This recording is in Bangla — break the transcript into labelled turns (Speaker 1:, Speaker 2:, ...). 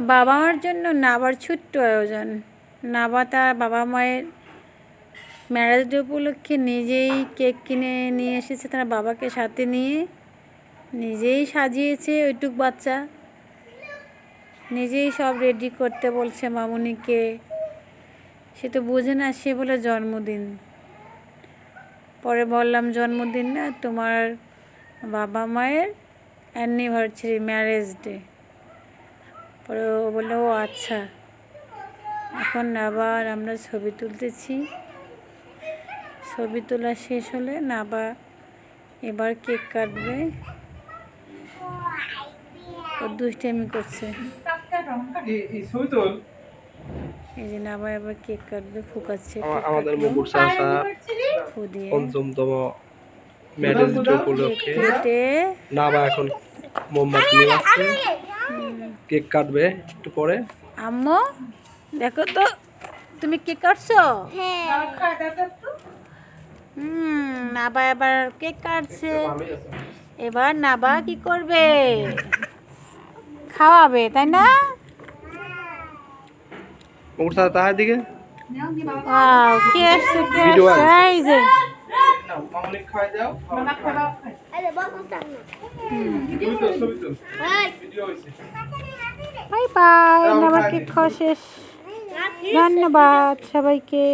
Speaker 1: বাবা মার জন্য নাবার ছোট্ট আয়োজন। নাবা তার বাবা মায়ের ম্যারেজ ডে উপলক্ষে নিজেই কেক কিনে নিয়ে এসেছে তার বাবাকে সাথে নিয়ে। নিজেই সাজিয়েছে ওইটুক বাচ্চা। নিজেই সব রেডি করতে বলছে মামুনিকে। সে তো বোঝে না, সে বলে জন্মদিন। পরে বললাম, জন্মদিন না, তোমার বাবা মায়ের অ্যানিভার্সারি ম্যারেজ ডে পরে ও বলল ও আচ্ছা। এখন আবার আমরা ছবি তুলতেছি। ছবি তোলা শেষ হলে নাবা এবার কেক কাটবে। ও দুষ্টামি করছে। এই যে নাবা এবার কেক কাটবে ফুকাচ্ছে
Speaker 2: আমাদের
Speaker 1: ফু দিয়ে
Speaker 2: পঞ্চমতম ম্যারেজ উপলক্ষে
Speaker 1: কেটে
Speaker 2: নাবা এখন মোমবাতি নিয়ে কেক কাটবে একটু পরে।
Speaker 1: আম্মু দেখো তো তুমি কেক কাটছো? হুম নাবা এবার কেক কাটছে। এবার নাবা কি করবে? খাওয়াবে তাই না?
Speaker 2: মুকুর তাহার দিকে?
Speaker 1: কে আসছে কে আসছে এই যে বাই বাই নাবার কেক ধন্যবাদ সবাইকে।